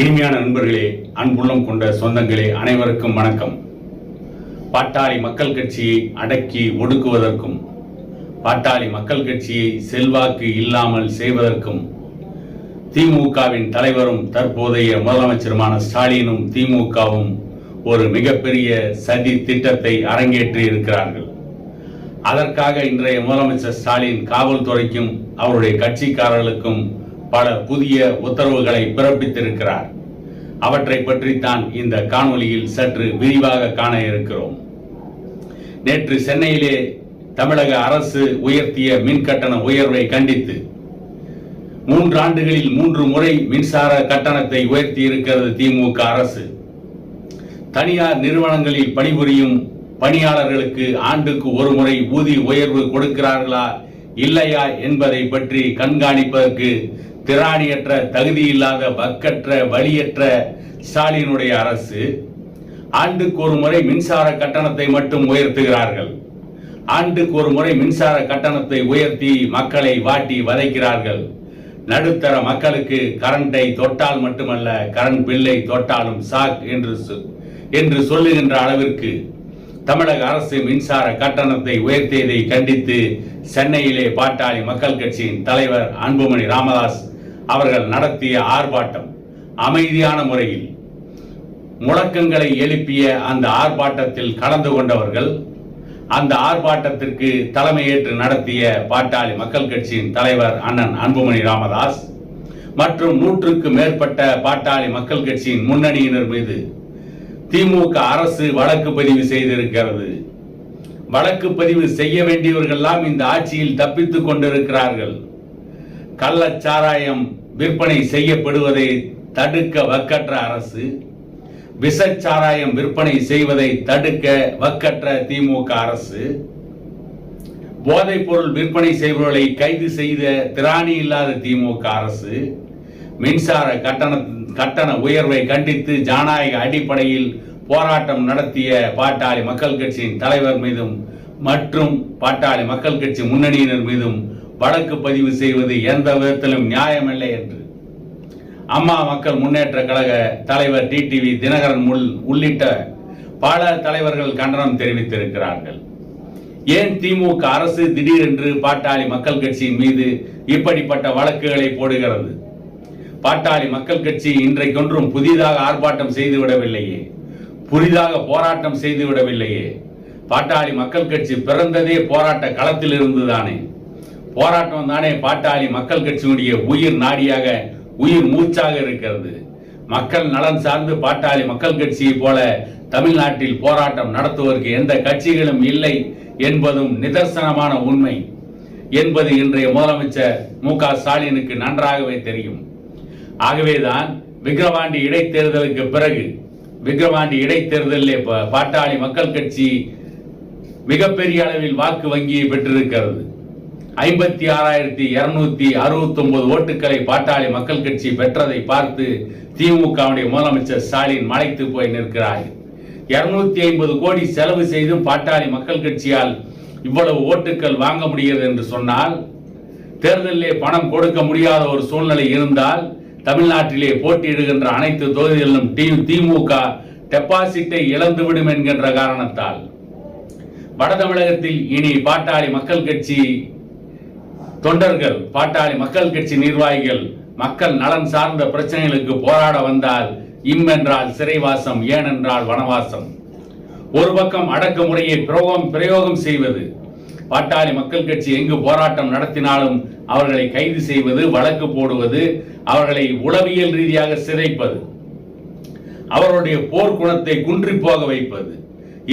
இனிமையான நண்பர்களே அன்புள்ளம் கொண்ட சொந்தங்களே அனைவருக்கும் வணக்கம். பாட்டாளி மக்கள் கட்சியை அடக்கி ஒடுக்குவதற்கும் பாட்டாளி மக்கள் கட்சியை செல்வாக்கு இல்லாமல் செய்வதற்கும் திமுகவின் தலைவரும் தற்போதைய முதலமைச்சருமான ஸ்டாலினும் திமுகவும் ஒரு மிகப்பெரிய சதி திட்டத்தை அரங்கேற்றி இருக்கிறார்கள். அதற்காக இன்றைய முதலமைச்சர் ஸ்டாலின் காவல்துறைக்கும் அவருடைய கட்சிக்காரர்களுக்கும் பல புதிய உத்தரவுகளை பிறப்பித்திருக்கிறார். அவற்றை பற்றித்தான் இந்த காணொளியில் சற்று விரிவாக காண இருக்கிறோம். நேற்று சென்னையிலே தமிழக அரசு உயர்த்திய மின் கட்டண உயர்வை கண்டித்து மூன்று ஆண்டுகளில் மூன்று முறை மின்சார கட்டணத்தை உயர்த்தி இருக்கிறது திமுக அரசு. தனியார் நிறுவனங்களில் பணிபுரியும் பணியாளர்களுக்கு ஆண்டுக்கு ஒரு முறை ஊதிய உயர்வு கொடுக்கிறார்களா இல்லையா என்பதை பற்றி கண்காணிப்பதற்கு திராணியற்ற தகுதியில்லாத வக்கற்ற வழியற்ற ஸ்டாலினுடைய அரசு ஆண்டுக்கு ஒரு முறை மின்சார கட்டணத்தை மட்டும் உயர்த்துகிறார்கள். ஆண்டுக்கு ஒரு முறை மின்சார கட்டணத்தை உயர்த்தி மக்களை வாட்டி வதைக்கிறார்கள். நடுத்தர மக்களுக்கு கரண்டை தொட்டால் மட்டுமல்ல கரண்ட் பில்லை தொட்டாலும் சாக் என்று சொ- என்று சொல்லுகின்ற அளவிற்கு தமிழக அரசு மின்சார கட்டணத்தை உயர்த்தியதை கண்டித்து சென்னையிலே பாட்டாளி மக்கள் கட்சியின் தலைவர் அன்புமணி ராமதாஸ் அவர்கள் நடத்திய ஆர்ப்பாட்டம் அமைதியான முறையில் முழக்கங்களை எழுப்பிய அந்த ஆர்ப்பாட்டத்தில் கலந்து கொண்டவர்கள் அந்த ஆர்ப்பாட்டத்திற்கு தலைமையேற்று நடத்திய பாட்டாளி மக்கள் கட்சியின் தலைவர் அண்ணன் அன்புமணி ராமதாஸ் மற்றும் நூற்றுக்கு மேற்பட்ட பாட்டாளி மக்கள் கட்சியின் முன்னணியினர் மீது திமுக அரசு வழக்கு பதிவு செய்திருக்கிறது. வழக்கு பதிவு செய்ய வேண்டியவர்கள்லாம் இந்த ஆட்சியில் தப்பித்துக் கொண்டிருக்கிறார்கள். கள்ளச்சாராயம் விற்பனை செய்யப்படுவதை தடுக்க வக்கற்ற அரசு விசச்சாராயம் விற்பனை செய்வதை தடுக்க வக்கற்ற திமுக அரசு போதைப் பொருள் விற்பனை செய்பவர்களை கைது செய்த திராணி இல்லாத திமுக அரசு மின்சார கட்டண கட்டண உயர்வை கண்டித்து ஜனநாயக அடிப்படையில் போராட்டம் நடத்திய பாட்டாளி மக்கள் கட்சியின் தலைவர் மீதும் மற்றும் பாட்டாளி மக்கள் கட்சி முன்னணியினர் மீதும் வழக்கு பதிவு செய்வது எந்த விதத்திலும் நியாயமில்லை என்று அம்மா மக்கள் முன்னேற்ற கழக தலைவர் டிடிவி தினகரன் முள் உள்ளிட்ட பல தலைவர்கள் கண்டனம் தெரிவித்திருக்கிறார்கள். ஏன் திமுக அரசு திடீரென்று பாட்டாளி மக்கள் கட்சியின் மீது இப்படிப்பட்ட வழக்குகளை போடுகிறது? பாட்டாளி மக்கள் கட்சி இன்றைக்கொன்றும் புதிதாக ஆர்ப்பாட்டம் செய்து விடவில்லையே புதிதாக போராட்டம் செய்து விடவில்லையே பாட்டாளி மக்கள் கட்சி பிறந்ததே போராட்ட களத்தில் இருந்துதானே போராட்டம் தானே பாட்டாளி மக்கள் கட்சியினுடைய உயிர் நாடியாக உயிர் மூச்சாக இருக்கிறது. மக்கள் நலன் சார்ந்து பாட்டாளி மக்கள் கட்சியை போல தமிழ்நாட்டில் போராட்டம் நடத்துவதற்கு எந்த கட்சிகளும் இல்லை என்பதும் நிதர்சனமான உண்மை என்பது இன்றைய முதலமைச்சர் மு க ஸ்டாலினுக்கு நன்றாகவே தெரியும். ஆகவேதான் விக்கிரவாண்டி இடைத்தேர்தலுக்கு பிறகு விக்கிரவாண்டி இடைத்தேர்தலில் பாட்டாளி மக்கள் கட்சி மிகப்பெரிய அளவில் வாக்கு வங்கியை பெற்றிருக்கிறது. ஐம்பத்தி ஆறாயிரத்தி இருநூத்தி அறுபத்தி ஒன்பது ஓட்டுகளை பாட்டாளி மக்கள் கட்சி பெற்றதை பார்த்து திமுகவுடைய முதலமைச்சர் ஸ்டாலின் மலைத்து போய் நிற்கிறார். இருநூத்தி ஐம்பது கோடி செலவு செய்தும் பாட்டாளி மக்கள் கட்சியால் இவ்வளவு ஓட்டுகள் வாங்க முடிகிறது என்று சொன்னால் தேர்தலிலே பணம் கொடுக்க முடியாத ஒரு சூழ்நிலை இருந்தால் தமிழ்நாட்டிலே போட்டியிடுகின்ற அனைத்து தொகுதிகளிலும் டீம் திமுக டெபாசிட்டை இழந்துவிடும் என்கின்ற காரணத்தால். வட தமிழகத்தில் இனி பாட்டாளி மக்கள் கட்சி தொண்டர்கள் பாட்டாளி மக்கள் கட்சி நிர்வாகிகள் மக்கள் நலன் சார்ந்த பிரச்சனைகளுக்கு போராட வந்தால் இம் என்றால் சிறைவாசம் ஏனென்றால் வனவாசம். ஒரு பக்கம் அடக்குமுறையை பிரயோகம் பிரயோகம் செய்வது பாட்டாளி மக்கள் கட்சி எங்கு போராட்டம் நடத்தினாலும் அவர்களை கைது செய்வது வழக்கு போடுவது அவர்களை உளவியல் ரீதியாக சிதைப்பது அவருடைய போர்க்குணத்தை குன்றி போக வைப்பது.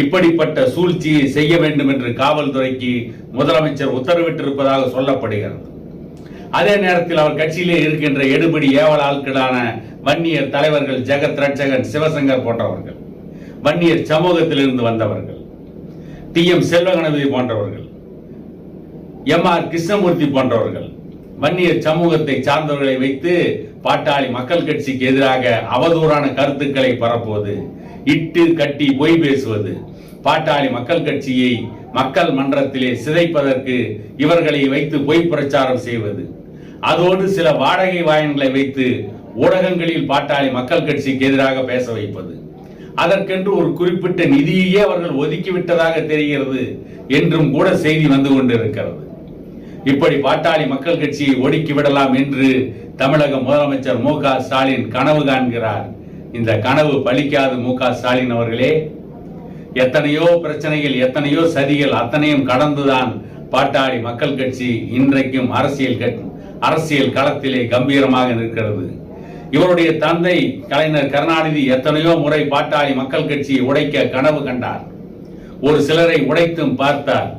இப்படிப்பட்ட சூழ்ச்சியை செய்ய வேண்டும் என்று காவல்துறைக்கு முதலமைச்சர் உத்தரவிட்டிருப்பதாக சொல்லப்படுகிறது. அதே நேரத்தில் அவர் கட்சியிலே இருக்கின்ற எடுபடி ஏவல் ஆட்களான வன்னியர் தலைவர்கள் ஜெகத் ரட்சகன் சிவசங்கர் போன்றவர்கள் வன்னியர் சமூகத்திலிருந்து வந்தவர்கள் டி எம் செல்வகணபதி போன்றவர்கள் எம் ஆர் கிருஷ்ணமூர்த்தி போன்றவர்கள் வன்னியர் சமூகத்தை சார்ந்தவர்களை வைத்து பாட்டாளி மக்கள் கட்சிக்கு எதிராக அவதூறான கருத்துக்களை பரப்புவது இட்டு கட்டி பொய் பேசுவது. பாட்டாளி மக்கள் கட்சியை மக்கள் மன்றத்திலே சிதைப்பதற்கு இவர்களை வைத்து பொய் பிரச்சாரம் செய்வது. அதோடு சில வாடகை வாயன்களை வைத்து ஊடகங்களில் பாட்டாளி மக்கள் கட்சிக்கு எதிராக பேச வைப்பது. அதற்கென்று ஒரு குறிப்பிட்ட நிதியையே அவர்கள் ஒதுக்கிவிட்டதாக தெரிகிறது என்றும் கூட செய்தி வந்து கொண்டிருக்கிறது. இப்படி பாட்டாளி மக்கள் கட்சியை ஒடுக்கி விடலாம் என்று தமிழக முதலமைச்சர் மு க ஸ்டாலின் கனவு காண்கிறார். இந்த கனவு பலிக்காது மு க ஸ்டாலின் அவர்களே. எத்தனையோ பிரச்சனைகள் எத்தனையோ சதிகள் அத்தனையும் கடந்துதான் பாட்டாளி மக்கள் கட்சி இன்றைக்கும் அரசியல் கட்- அரசியல் களத்திலே கம்பீரமாக நிற்கிறது. இவருடைய தந்தை கலைஞர் கருணாநிதி எத்தனையோ முறை பாட்டாளி மக்கள் கட்சியை உடைக்க கனவு கண்டார். ஒரு சிலரை உடைத்தும் பார்த்தார்.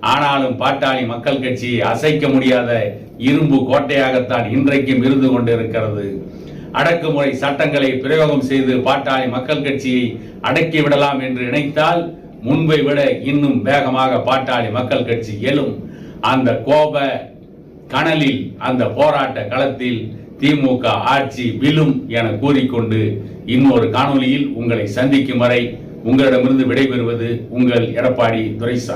ஆனாலும் பாட்டாளி மக்கள் கட்சியை அசைக்க முடியாத இரும்பு கோட்டையாகத்தான் இன்றைக்கும் இருந்து கொண்டிருக்கிறது. அடக்குமுறை சட்டங்களை பிரயோகம் செய்து பாட்டாளி மக்கள் கட்சியை அடக்கி விடலாம் என்று நினைத்தால் முன்பை விட இன்னும் வேகமாக பாட்டாளி மக்கள் கட்சி எழும். அந்த கோப கனலில் அந்த போராட்ட களத்தில் திமுக ஆட்சி விழும் என கூறிக்கொண்டு இன்னொரு காணொலியில் உங்களை சந்திக்கும் வரை உங்களிடமிருந்து விடைபெறுவது உங்கள் எடப்பாடி துரைசாமி.